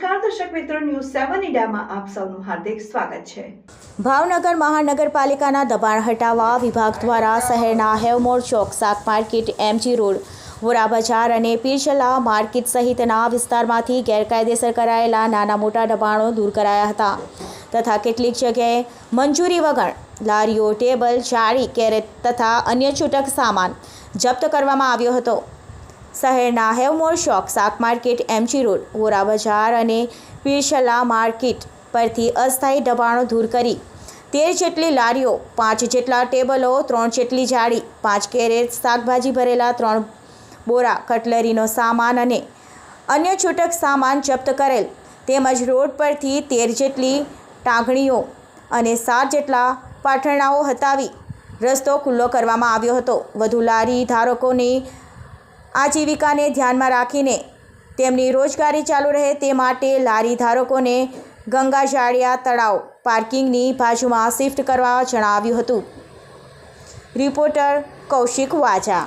News સેવન ઇન્ડિયામાં આપ સૌનું હાર્દિક સ્વાગત છે. ભાવનગર મહાનગરપાલિકાના દબાણ હટાવવા વિભાગ દ્વારા શહેરના હેવમોર ચોક શાક માર્કેટ, એમજી રોડ, વોરા બજાર અને પીરછલા માર્કેટ સહિતના વિસ્તારમાંથી ગેરકાયદેસર કરાયેલા નાના મોટા દબાણો દૂર કરાયા હતા તથા કેટલીક જગ્યાએ મંજૂરી વગર લારીઓ, ટેબલ, જાળી, કેરેટ તથા અન્ય છૂટક સામાન જપ્ત કરવામાં આવ્યો હતો. શહેરના હેવમોર શોક શાક માર્કેટ, એમજી રોડ, વોરા બજાર અને પીરશલા માર્કેટ પરથી અસ્થાયી દબાણો દૂર કરી. તેર જેટલી લારીઓ, પાંચ જેટલા ટેબલો, ત્રણ જેટલી જાળી, પાંચ કેરેટ શાકભાજી ભરેલા, ત્રણ બોરા, કટલરીનો સામાન અને અન્ય છૂટક સામાન જપ્ત કરેલ. તેમજ રોડ પરથી તેર જેટલી ટાંગણીઓ અને સાત જેટલા પાઠરણાઓ હટાવી રસ્તો ખુલ્લો કરવામાં આવ્યો હતો. વધુ લારી ધારકોની આજીવિકાને ધ્યાનમાં રાખીને તેમની રોજગારી ચાલુ રહે તે માટે લારી ધારકોને ગંગાજાળિયા તળાવ પાર્કિંગની બાજુમાં શિફ્ટ કરવા જણાવ્યું હતું. રિપોર્ટર કૌશિક વાજા.